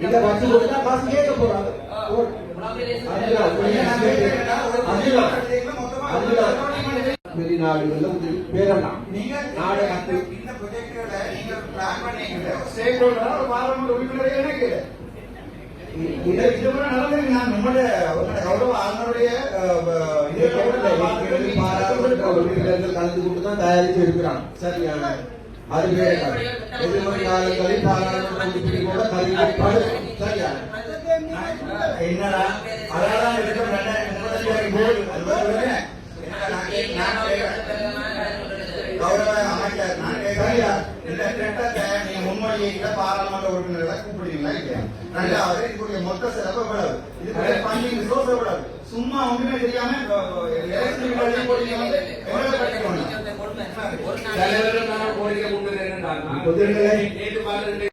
இத வச்சு கொடுத்தா காசு கேட்க போறாங்க வெளிநாடுகள்ல உதவி பெறலாம் நீங்க இந்த நீங்க பிளான் பண்ணீங்க ஸ்டேக் ஒரு பாராளுமன்ற உறுப்பினரே எனக்கு இது நான் நம்முடைய கௌரவ ஆளுநருடைய பாராளுமன்ற உறுப்பினர்கள் கலந்து கொண்டு தான் தயாரித்து இருக்கிறான் சரியான அது வேற காலங்களில் பாராளுமன்ற உறுப்பினர்களோட கல்விப்பாடு சரியான என்னடா என்னடா நான் கே- கௌரவ அமைச்சர் நான் கேட்கிறேன் இந்த திட்டத்தை நீங்க முன்மொழியில பாராளுமன்ற உறுப்பினர்களை இல்லையா ரெண்டாவது இதுக்குரிய மொத்த செலவு எவ்வளவு இதுக்குரிய எவ்வளவு சும்மா தெரியாம எலெக்ஷன் போட்டீங்க வந்து எவ்வளவு பார்த்து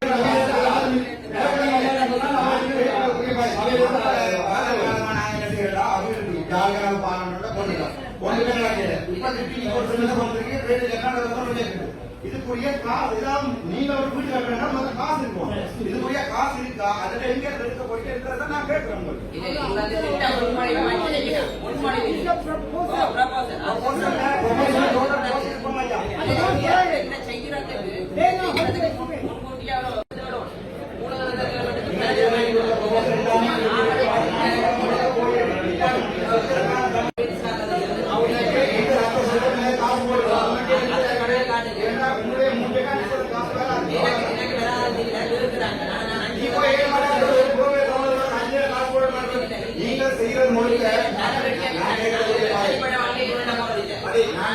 இதுக்குரிய காசு இதான் நீங்க ஒரு வீட்டு கட்டணும் முதல்ல காசு இருக்கும். இதுக்குரிய காசு இருக்கா? அதுல எங்க எடுக்க நான் கேட்கிறேன் உங்களுக்கு இது இது வந்து திட்டம் முன்மொழிவு வச்சிருக்கிறோம். முன்மொழிவு. ஓ, proposal. அது என்ன செய்யறதுக்கு செய்யறதுக்கு முன்கூட்டியே அவ்வளவு இதோட எனக்கு வராது இல்லை, இருக்கிறாங்க. நான் நான் அஞ்சு நீங்கள் செய்யறது முழுக்க அடிப்படை வாழ்க்கை கொண்டு போறதில்லை. அதே நான்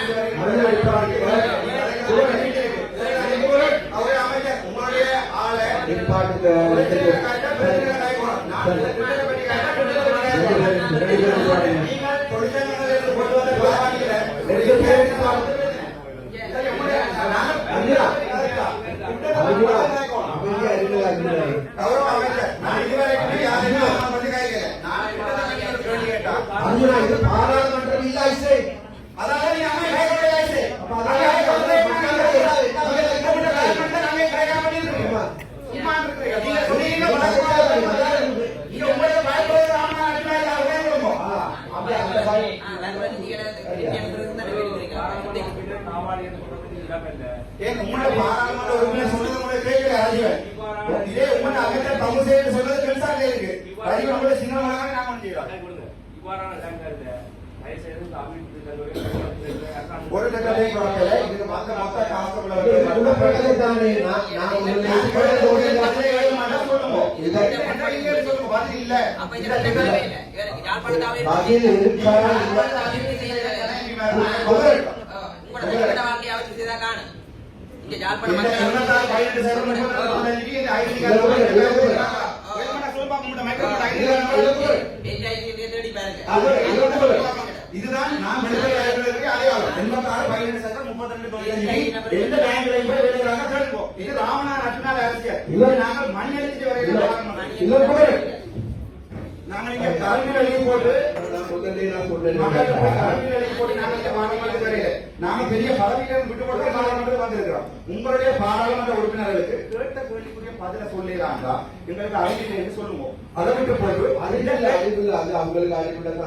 இதுவரை அவரே அமைச்சர் உங்களுடைய ஆளை ஏற்பாட்டுக்கு அமைதியா இருக்கிறாங்க அர்ஜுனா இது பாராளுமன்றம் இல்ல ஐசே அப்படி அந்த பயம் ஆ, நான் வந்து நீங்க எனக்கு இருந்தா வெளியிருக்கிறேன். ஏன் உங்களோட பாராளுமன்ற உறுப்பினர் சொன்னது உங்களுக்கு கேட்கல ராஜீவன் இதே உங்களோட அமைச்சர் தமிழ் செய்து சொன்னது பெருசாக இருக்கு ராஜீவன் உங்களோட சின்ன மகனாக நான் பண்ணிக்கிறோம் ஒரு கட்டத்தை குறைக்கல இதுக்கு மொத்த மொத்த காசு தானே? நான் பதில் இருக்கா. இல்ல. இதுதான் அடைவதற்கு அடையாளம். எண்பத்தாறு பதினெட்டு முப்பத்தி ரெண்டு எந்த பேங்க்லையும் போய் கேட்போம் இது அரசியல் இல்ல. நாங்கள் மண் அடிச்சு வரையில நாங்கள் இங்க கல்வி எழுதி போட்டு நாங்கள் பெரிய பதவிகளை விட்டு போட்டு பாராளுமன்றத்துக்கு வந்திருக்கிறோம். உங்களுடைய பாராளுமன்ற உறுப்பினர்களுக்கு கேட்ட பதில சொல்லிடாங்களா எங்களுக்கு அறிவியல் என்று சொல்லுவோம். அதை விட்டு போட்டு அது இல்ல அறிவு இல்ல அது அவங்களுக்கு சொல்லுங்க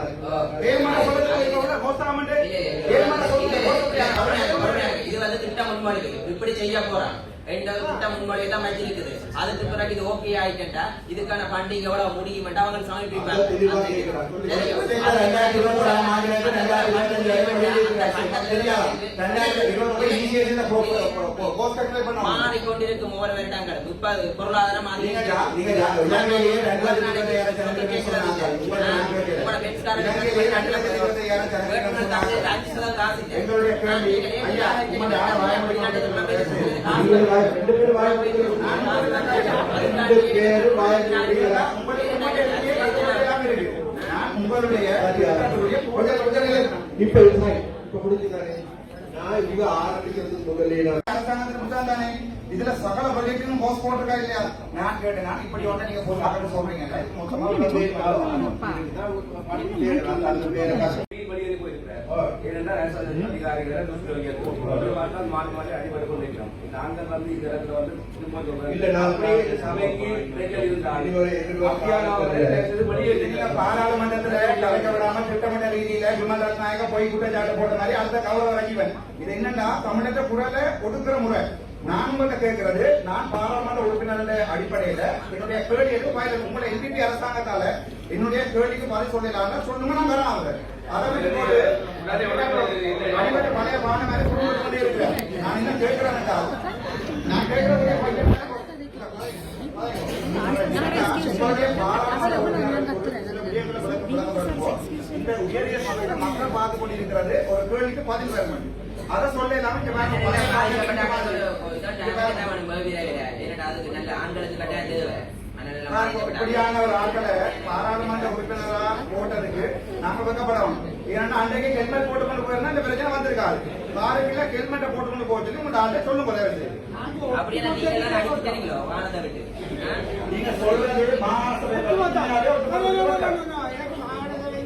ஏழ்மன சொல்லுங்க இது வந்து திட்டம் முன்மொழிவு இப்படி செய்ய போறான் ரெண்டாவது திட்டம் முன்மொழிவு தான் வச்சிருக்குது அதுக்கு பிறகு இது ஓகே ஆயிட்டா இதுக்கான ஃபண்டிங் எவ்வளவு முடியும் அவங்க சமர்ப்பிப்பாங்க. மாறிக்கொண்டிருக்கும் ஒவ்வொரு வருடங்கள் முப்பது பொருளாதாரம் இப்ப. இப்ப நாங்கள் வந்து இந்த இடத்துல வந்து வெளியே பாராளுமன்றத்துல கலைக்க விடாம திட்டமிட்ட ரீதியில விமல் ரத்நாயக பொய் குற்றச்சாட்டு போட்ட மாதிரி அந்த கௌரவ ரஜீவன் இது என்னன்னா தமிழக குரலை ஒடுக்குற முறை. நான் உங்கள்கிட்ட கேட்கிறது நான் பாராளுமன்ற உறுப்பினருடைய அடிப்படையில என்னுடைய கேள்விக்கு பதில் உங்களை எல்பிபி அரசாங்கத்தால என்னுடைய கேள்விக்கு பதில் சொல்லலாம் வரேன் அவங்க அதை விட்டு பதில் வர மாட்டேன் அதை சொல்லலாம் இப்படியான ஒரு பாராளுமன்ற உறுப்பினரா போட்டதுக்கு நாங்க வெக்கப்படவும் ஏன்னா அன்றைக்கு ஹெல்மெட் போட்டுக்கொண்டு போயிருந்தா இந்த பிரச்சனை வந்திருக்காது பாருங்களா ஹெல்மெட்டை போட்டுக்கொண்டு போச்சு உங்க ஆட்டை சொல்லும் போதே வச்சு நீங்க சொல்றது மாகாண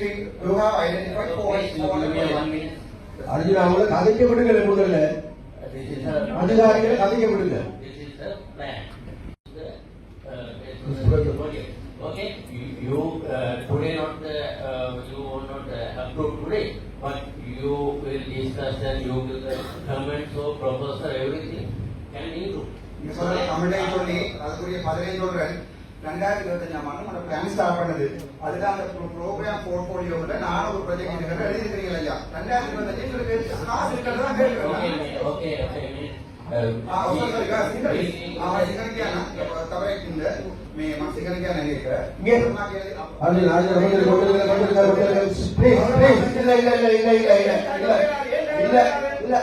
You have identified for. Arjun அவங்கள கதைக்க விடுங்க முதல்ல அதிகாரிகளை கதைக்க விடுங்க this is a plan. The, uh, it's a project. Okay, you, you, uh, today not, uh, uh, you will not uh, approve today, but you will discuss and you will uh, comment, so proposal, everything can be improved. நீங்க சொல்ற கமெண்டையும் சொல்லி அதுக்குரிய பதிலையும் சொல்றேன் ரெண்டாயிரத்தி இருபத்தஞ்சாம் ஆண்டு நம்ம பிளான் ஸ்டார்ட் பண்ணது அதுல அந்த ப்ரோக்ராம் போர்ட்போலியோவில் நானும் ஒரு ப்ராஜெக்ட் எனக்கு எழுதியிருக்கிறீங்க ஐயா ரெண்டாயிரத்தி இருபத்தஞ்சு எங்களுக்கு காசு இருக்கிறதா கேள்வி இல்ல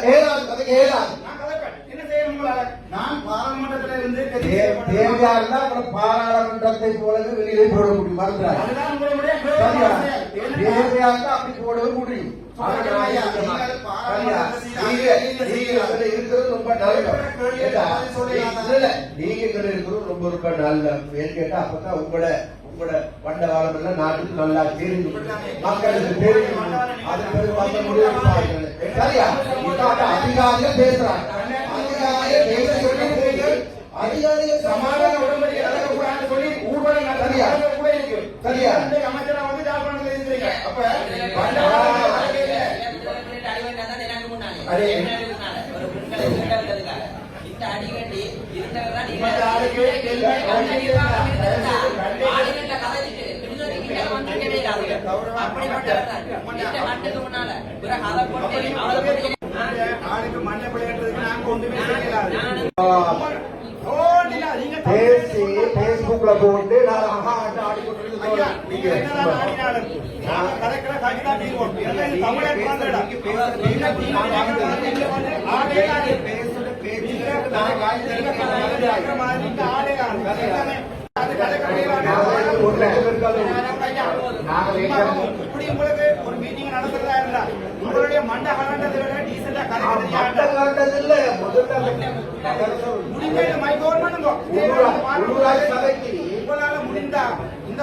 தேர்தல் அப்புறம் பாராளுமன்றத்தை போலவே வெளியிலே போட முடியும். மறந்துடாது. தேர்தல் அப்படி போடவே முடியும். உங்களோட உங்களோட வண்டவாளம் எல்லாம் நாட்டுக்கு நல்லா தெரிஞ்சு மக்களுக்கு தெரியும். அது பெரும் அதிகாரிகள் பேசுறாங்க. அதிகாரிகள் சமாதான உடன்படிக்கை நடக்கக்கூடாதுன்னு சொல்லி ஊர்வலம் சரியா? கூட இருக்கு. சரியா? அமைச்சரா வந்து ஜாழ்ப்பாணத்துல இருக்கிறீங்க. அப்ப அரே ஆளுக்கு மண்ணை பிள்ளைகளுக்கு நாங்க ஒன்றுமே செய்யலாது. இப்படி உங்களுக்கு ஒரு மீட்டிங் நடத்துறதா இருந்தா உங்களுடைய மண்ட கலண்டதை விட டீசெண்டா தெரியாது காட்டதில்ல முதல்ல முடிஞ்ச மை கவர்மெண்ட்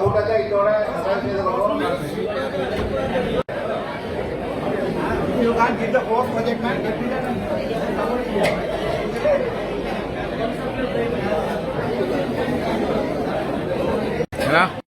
கூட்டத்தை You can't get the fourth project man. Get